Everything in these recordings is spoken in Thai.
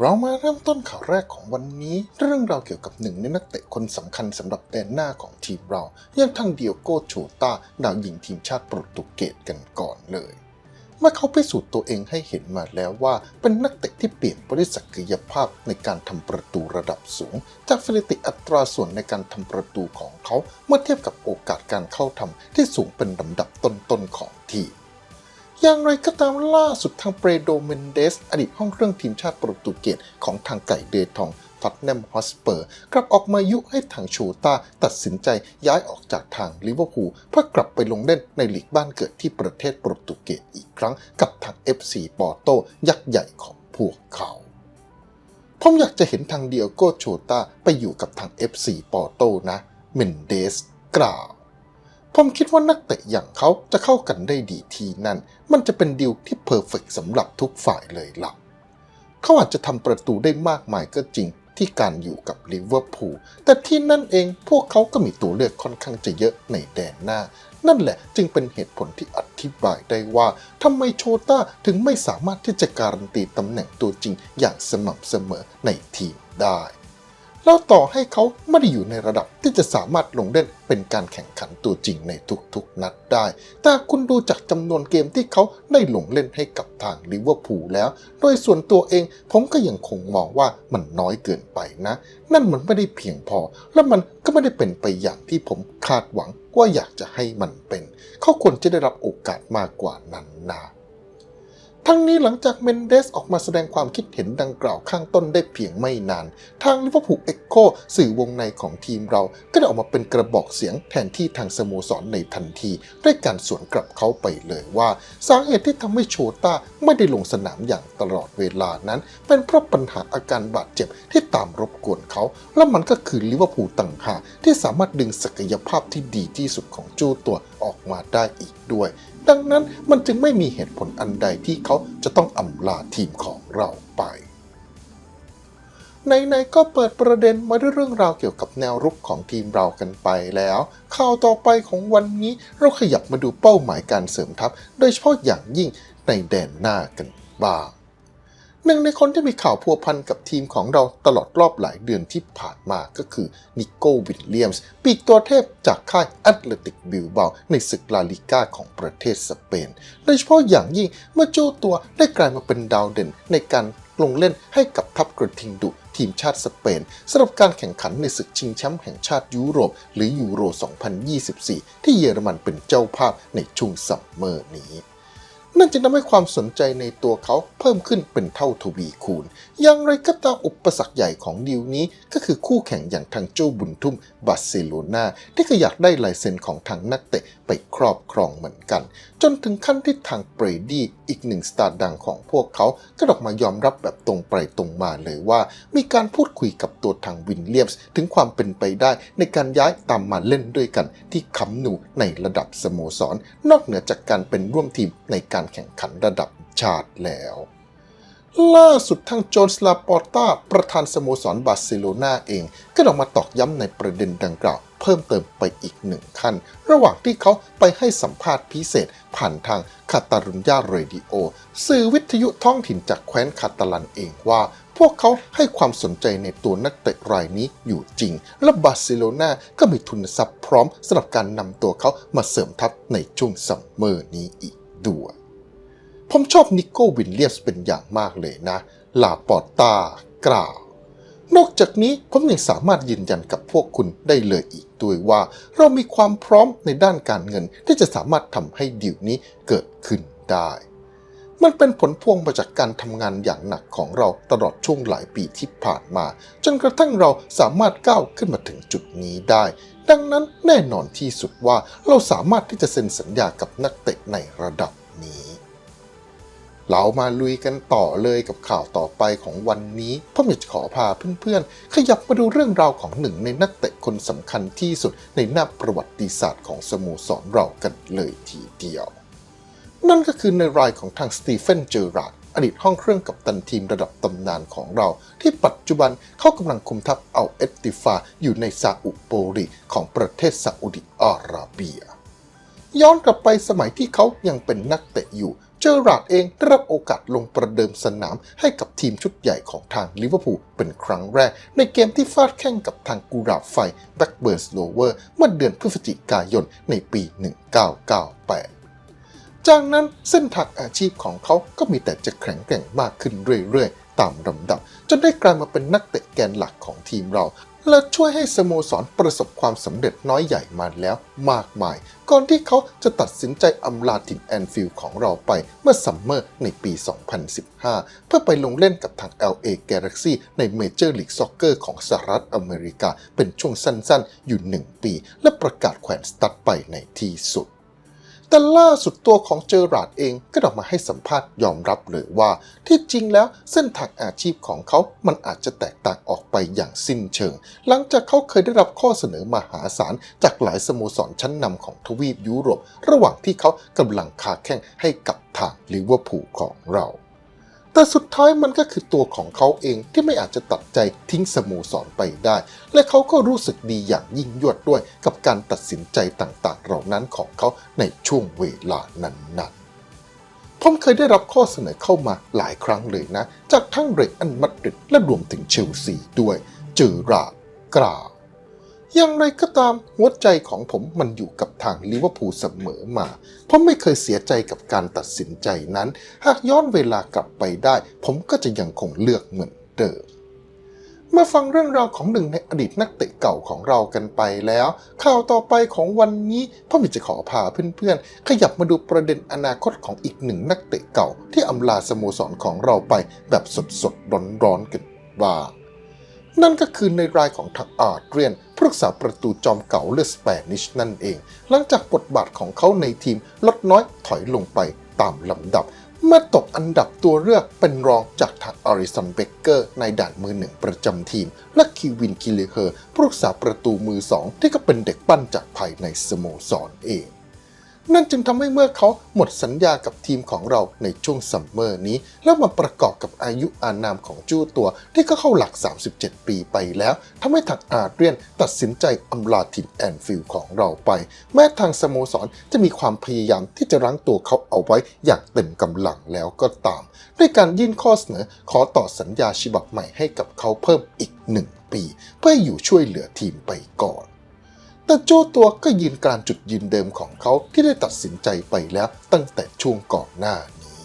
เรามาเริ่มต้นข่าวแรกของวันนี้ เรื่องราวเกี่ยวกับหนึ่งในนักเตะคนสำคัญสำหรับแดนหน้าของทีมเราอย่างทางเดียโกโชตาดาวยิงทีมชาติโปรตุเกสกันก่อนเลย เมื่อเขาพิสูจน์ตัวเองให้เห็นมาแล้วว่าเป็นนักเตะที่เปลี่ยนไปด้วยศักยภาพในการทำประตูระดับสูง จากสถิติอัตราส่วนในการทำประตูของเขาเมื่อเทียบกับโอกาสการเข้าทำที่สูงเป็นลำดับต้นๆของทีม อย่างไรก็ตามล่าสุดทางเปโดเมนเดส อดีตห้องเครื่องทีมชาติโปรตุเกสของทางไก่เดทองท็อตแนมฮอสเปอร์ กลับออกมายุให้ทางโชต้าตัดสินใจย้ายออกจากทางลิเวอร์พูลเพื่อกลับไปลงเล่นในลีกบ้านเกิดที่ประเทศโปรตุเกสอีกครั้งกับทาง FC ปอร์โตยักษ์ใหญ่ของพวกเขาผมอยากจะเห็นทางเดียโกโชต้าไปอยู่กับทาง FC ปอร์โตนะเมนเดสกล่าว ผมคิดว่านักเตะอย่างเขาจะเข้ากันได้ดีทีนั่น มันจะเป็นดีลที่เพอร์เฟกสำหรับทุกฝ่ายเลยล่ะเขาอาจจะทำประตูได้มากมายก็จริงที่การอยู่กับลิเวอร์พูลแต่ที่นั่นเองพวกเขาก็มีตัวเลือกค่อนข้างจะเยอะในแดนหน้า นั่นแหละจึงเป็นเหตุผลที่อธิบายได้ว่าทำไมโชต้าถึงไม่สามารถที่จะการันตีตำแหน่งตัวจริงอย่างสม่ำเสมอในทีมได้ แล้วต่อให้เขาไม่ได้อยู่ในระดับที่จะสามารถลงเล่นเป็นการแข่งขันตัวจริงในทุกๆ นัดได้ แต่คุณดูจากจำนวนเกมที่เขาได้ลงเล่นให้กับทางลิเวอร์พูลแล้ว โดยส่วนตัวเองผมก็ยังคงมองว่ามันน้อยเกินไปนะ นั่นมันไม่ได้เพียงพอ และมันก็ไม่ได้เป็นไปอย่างที่ผมคาดหวังว่าอยากจะให้มันเป็น เขาควรจะได้รับโอกาสมากกว่านั้นนะ ทั้งนี้หลังจากเมนเดสออกมาแสดงความคิดเห็นดังกล่าวข้างต้นได้เพียงไม่นาน ทางลิเวอร์พูลเอ็กโคสื่อวงในของทีมเรา ก็ได้ออกมาเป็นกระบอกเสียงแทนที่ทางสโมสรในทันที ด้วยการสวนกลับเขาไปเลยว่า สาเหตุที่ทำให้โชต้าไม่ได้ลงสนามอย่างตลอดเวลานั้น เป็นเพราะปัญหาอาการบาดเจ็บที่ตามรบกวนเขา และมันก็คือลิเวอร์พูลต่างหากที่สามารถดึงศักยภาพที่ดีที่สุดของจูตัวออกมาได้อีกด้วย ดังนั้นมันจึงไม่มีเหตุผลอันใดที่เขาจะต้องอำลาทีมของเราไปในๆก็เปิดประเด็นมาด้วยเรื่องราวเกี่ยวกับแนวรุกของทีมเรากันไปแล้ว ข่าวต่อไปของวันนี้เราขยับมาดูเป้าหมายการเสริมทัพ โดยเฉพาะอย่างยิ่งในแดนหน้ากันบ้าง หนึ่งในคนที่มีข่าวพัวพันกับทีมของเราตลอดรอบหลายเดือนที่ผ่านมาก็คือนิโก้วิลเลียมส์ปีกตัวเทพจากค่ายแอตเลติกบิลเบาในศึกลาลิก้าของประเทศสเปน โดยเฉพาะอย่างยิ่งเมื่อโจตัวได้กลายมาเป็นดาวเด่นในการลงเล่นให้กับทัพกระทิงดุทีมชาติสเปนสำหรับการแข่งขันในศึกชิงแชมป์แห่งชาติยุโรป หรือยูโร 2024 ที่เยอรมันเป็นเจ้าภาพในช่วงซัมเมอร์นี้ นั่นจะทำให้ความสนใจในตัวเขาเพิ่มขึ้นเป็นเท่าทวีคูณ อย่างไรก็ตามอุปสรรคใหญ่ของดีลนี้ก็คือคู่แข่งอย่างทางโจบุนทุ่มบาร์เซโลนาที่ก็อยากได้ลายเซ็นของทางนักเตะไปครอบครองเหมือนกัน จนถึงขั้นที่ทางเบรดี้อีกหนึ่งสตาร์ดังของพวกเขาก็ออกมายอมรับแบบตรงไปตรงมาเลยว่า มีการพูดคุยกับตัวทางวินเลียมส์ถึงความเป็นไปได้ในการย้ายตามมาเล่นด้วยกัน ที่คัมนูในระดับสโมสรนอกเหนือจากการเป็นร่วมทีมในการแข่งขันระดับชาติแล้ว ล่าสุดทางโจนสลาปอร์ตาประธานสโมสรบาร์เซโลนาเองก็ออกมาตอกย้ำในประเด็นดังกล่าว เพิ่มเติมไปอีกหนึ่งขั้น ระหว่างที่เขาไปให้สัมภาษณ์พิเศษ ผ่านทางคาตาลุญญาเรดิโอสื่อวิทยุท้องถิ่นจากแคว้นคาตาลันเองว่าพวกเขาให้ความสนใจในตัวนักเตะรายนี้อยู่จริง และบาร์เซโลนาก็มีทุนทรัพย์พร้อมสำหรับการนำตัวเขามาเสริมทัพในช่วงซัมเมอร์นี้อีกด้วย ผมชอบนิโก้วินเลียมส์เป็นอย่างมากเลยนะ ลาปอร์ตากล่าว นอกจากนี้ผมยังสามารถยืนยันกับพวกคุณได้เลยอีกด้วยว่า เรามีความพร้อมในด้านการเงินที่จะสามารถทำให้ดิวนี้เกิดขึ้นได้ มันเป็นผลพวงมาจากการทำงานอย่างหนักของเราตลอดช่วงหลายปีที่ผ่านมา จนกระทั่งเราสามารถก้าวขึ้นมาถึงจุดนี้ได้ ดังนั้นแน่นอนที่สุดว่าเราสามารถที่จะเซ็นสัญญากับนักเตะในระดับนี้ เรามาลุยกันต่อเลยกับข่าวต่อไปของวันนี้ผมอยากจะขอพาเพื่อนๆ ขยับมาดูเรื่องราวของหนึ่งในนักเตะคนสำคัญที่สุดในหน้าประวัติศาสตร์ของสโมสรเรากันเลยทีเดียว นั่นก็คือในรายของทางสตีเฟนเจอราร์ดอดีตห้องเครื่องกับตันทีมระดับตำนานของเรา ที่ปัจจุบันเขากำลังคุมทัพเอาเอตติฟาอยู่ในซาอุโปรีของประเทศซาอุดิอาระเบียย้อนกลับไปสมัยที่เขายังเป็นนักเตะอยู่ เจอราดเองได้รับโอกาสลงประเดิมสนามให้กับทีมชุดใหญ่ของทางลิเวอร์พูลเป็นครั้งแรก ในเกมที่ฟาดแข่งกับทางกูราบไฟแบ็กเบิร์สโลเวอร์เมื่อเดือนพฤศจิกายนในปี 1998จากนั้นเส้นทางอาชีพของเขาก็มีแต่จะแข็งแกร่งมากขึ้นเรื่อยๆ ตามลำดับ จนได้กลายมาเป็นนักเตะแกนหลักของทีมเรา และช่วยให้สโมสรประสบความสำเร็จน้อยใหญ่มาแล้วมากมาย ก่อนที่เขาจะตัดสินใจอำลาถิ่นแอนฟิลด์ของเราไปเมื่อซัมเมอร์ในปี 2015 เพื่อไปลงเล่นกับทาง LA Galaxy ในเมเจอร์ลีกซ็อกเกอร์ของสหรัฐอเมริกา เป็นช่วงสั้นๆ อยู่ 1 ปี และประกาศแขวนสตัดไปในที่สุด แต่ล่าสุดตัวของเจอราร์ดเองก็ออกมาให้สัมภาษณ์ยอมรับเลยว่า ที่จริงแล้วเส้นทางอาชีพของเขา มันอาจจะแตกต่างออกไปอย่างสิ้นเชิง หลังจากเขาเคยได้รับข้อเสนอมหาศาลจากหลายสโมสรชั้นนำของทวีปยุโรป ระหว่างที่เขากำลังคาแข่งให้กับทางลิเวอร์พูลของเรา แต่สุดท้ายมันก็คือตัวของเขาเองที่ไม่อาจจะตัดใจทิ้งสโมสรไปได้ และเขาก็รู้สึกดีอย่างยิ่งยวดด้วยกับการตัดสินใจต่างๆ เหล่านั้นของเขาในช่วงเวลานั้นๆผมเคยได้รับข้อเสนอเข้ามาหลายครั้งเลยนะ จากทั้งเรอัลมาดริดและรวมถึงเชลซีด้วย เจอราดกล่าว อย่างไรก็ตามหัวใจของผมมันอยู่กับทางลิเวอร์พูลเสมอมาผมไม่เคยเสียใจกับการตัดสินใจนั้น หากย้อนเวลากลับไปได้ ผมก็จะยังคงเลือกเหมือนเดิมเมาฟังเรื่องราวของหนึ่งในอดีตนักเตะเก่าของเรากันไปแล้ว ข่าวต่อไปของวันนี้พ่อมิจะขอพาเพื่อนๆ ขยับมาดูประเด็นอนาคตของอีกหนึ่งนักเตะเก่า ที่อำลาสโมสรของเราไปแบบสดๆร้อนๆกันบ้างนั่นก็คือในรายของทางอาร์เดรียน ผู้รักษาประตูจอมเก่าเลือดสเปนิชนั่นเอง หลังจากบทบาทของเขาในทีมลดน้อยถอยลงไปตามลำดับ เมื่อตกอันดับตัวเลือกเป็นรองจากทางอาริสันเบเกอร์ในด่านมือหนึ่งประจำทีม และคีวินกิเลเฮอร์ผู้รักษาประตูมือสองที่ก็เป็นเด็กปั้นจากภายในสโมสรเอง นั่นจึงทำให้เมื่อเขาหมดสัญญากับทีมของเราในช่วงซัมเมอร์นี้ แล้วมาประกอบกับอายุอานามของจู้ตัวที่ก็เข้าหลัก 37 ปีไปแล้วทำให้ทางอาเดรียนตัดสินใจอำลาถิ่นแอนฟิลด์ของเราไป แม้ทางสโมสรจะมีความพยายามที่จะรั้งตัวเขาเอาไว้อย่างเต็มกำลังแล้วก็ตาม ด้วยการยื่นข้อเสนอขอต่อสัญญาฉบับใหม่ให้กับเขาเพิ่มอีกหนึ่งปี เพื่ออยู่ช่วยเหลือทีมไปก่อน แต่โจ้ตัวก็ยืนกานจุดยืนเดิมของเขาที่ได้ตัดสินใจไปแล้วตั้งแต่ช่วงก่อนหน้านี้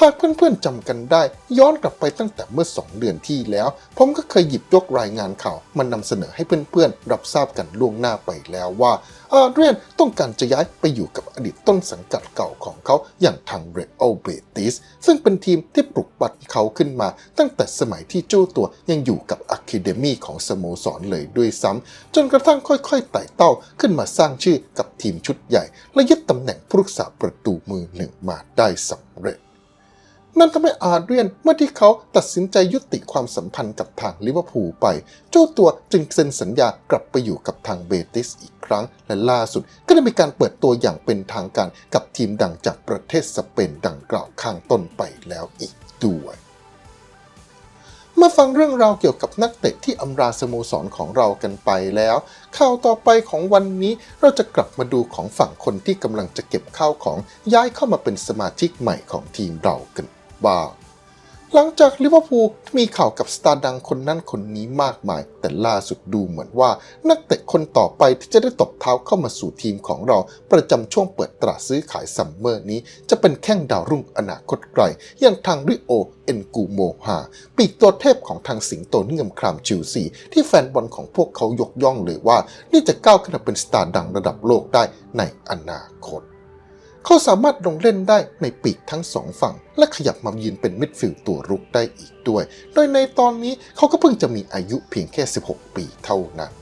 หากเพื่อนๆจำกันได้ ย้อนกลับไปตั้งแต่เมื่อ 2 เดือนที่แล้ว ผมก็เคยหยิบยกรายงานข่าวมานำเสนอให้เพื่อนๆ รับทราบกันล่วงหน้าไปแล้วว่า อาเดรียนต้องการจะย้ายไปอยู่กับอดีตต้นสังกัดเก่าของเขาอย่างทางเรอัลเบติสซึ่งเป็นทีมที่ปลุก ปั่นเขาขึ้นมา ตั้งแต่สมัยที่โจ้ตัวยังอยู่กับอะคาเดมีของสโมสรเลยด้วยซ้ำจนกระทั่งค่อยๆไต่เต้าขึ้นมาสร้างชื่อกับทีมชุดใหญ่ และยึดตำแหน่งผู้รักษาประตูมือหนึ่งมาได้สำเร็จนั่นทำให้อาเดรียนเมื่อที่เขาตัดสินใจยุติความสัมพันธ์กับทางลิเวอร์พูลไป เจ้าตัวจึงเซ็นสัญญากลับไปอยู่กับทางเบติสอีกครั้ง และล่าสุดก็ได้มีการเปิดตัวอย่างเป็นทางการกับทีมดังจากประเทศสเปนดังกล่าวข้างต้นไปแล้วอีก ด้วยมาฟังเรื่องราวเกี่ยวกับนักเตะที่อำราสโมสรของเรากันไปแล้ว ข่าวต่อไปของวันนี้เราจะกลับมาดูของฝั่งคนที่กำลังจะเก็บข้าวของย้ายเข้ามาเป็นสมาชิกใหม่ของทีมเรากันบ้าง หลังจากลิเวอร์พูลมีข่าวกับสตาร์ดังคนนั้นคนนี้มากมาย แต่ล่าสุดดูเหมือนว่า นักเตะคนต่อไปที่จะได้ตบเท้าเข้ามาสู่ทีมของเรา ประจำช่วงเปิดตลาดซื้อขายซัมเมอร์นี้ จะเป็นแข้งดาวรุ่งอนาคตไกลอย่างทางริโอเอ็นกูโมฮาปีกตัวเทพของทางสิงโตเงียมครามจิวซี ที่แฟนบอลของพวกเขายกย่องเลยว่า นี่จะก้าวขึ้นมาเป็นสตาร์ดังระดับโลกได้ในอนาคต เขาสามารถลงเล่นได้ในปีกทั้งสองฝั่ง และขยับมายืนเป็นมิดฟิลด์ตัวรุกได้อีกด้วย โดยในตอนนี้เขาก็เพิ่งจะมีอายุเพียงแค่ 16 ปีเท่านั้น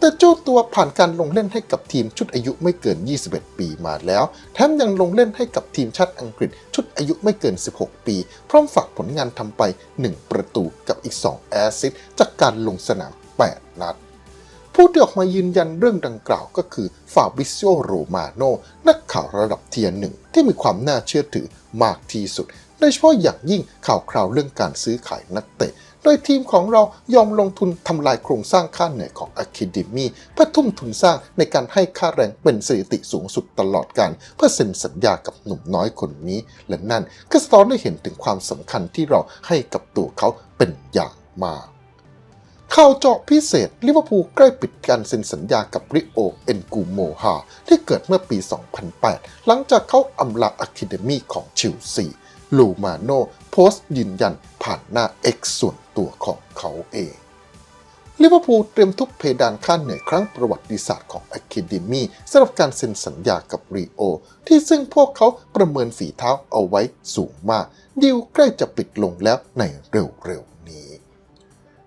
แต่เจ้าตัวผ่านการลงเล่นให้กับทีมชุดอายุไม่เกิน 21 ปีมาแล้ว แถมยังลงเล่นให้กับทีมชาติอังกฤษ ชุดอายุไม่เกิน 16 ปี พร้อมฝากผลงานทำไป 1 ประตูกับอีก 2 แอสซิสต์จากการลงสนาม 8 นัด ผู้ที่ออกมายืนยันเรื่องดังกล่าวก็คือฟาบิซิโอโรมาโนนักข่าวระดับเทียร์หนึ่งที่มีความน่าเชื่อถือมากที่สุด โดยเฉพาะอย่างยิ่งข่าวคราวเรื่องการซื้อขายนักเตะ โดยทีมของเรายอมลงทุนทำลายโครงสร้างค่าเหนื่อยของ Academy เพื่อทุ่มทุนสร้างในการให้ค่าแรงเป็นสถิติสูงสุดตลอดการ เพื่อเซ็นสัญญากับหนุ่มน้อยคนนี้ และนั่นก็สะท้อนให้เห็นถึงความสำคัญที่เราให้กับตัวเขาเป็นอย่างมาก ข่าวเจาะพิเศษ ลิเวอร์พูลใกล้ปิดการเซ็นสัญญากับริโอเอนกูโมฮาที่เกิดเมื่อปี 2008 หลังจากเขาอำลาอะคาเดมีของชิลซีลูมาโนโพสต์ยืนยันผ่านหน้า X ส่วนตัวของเขาเองลิเวอร์พูลเตรียมทุบเพดานค่าเหนื่อยครั้งประวัติศาสตร์ของอะคาเดมีสำหรับการเซ็นสัญญากับริโอที่ซึ่งพวกเขาประเมินฝีเท้าเอาไว้สูงมาก ดิวใกล้จะปิดลงแล้วในเร็วๆ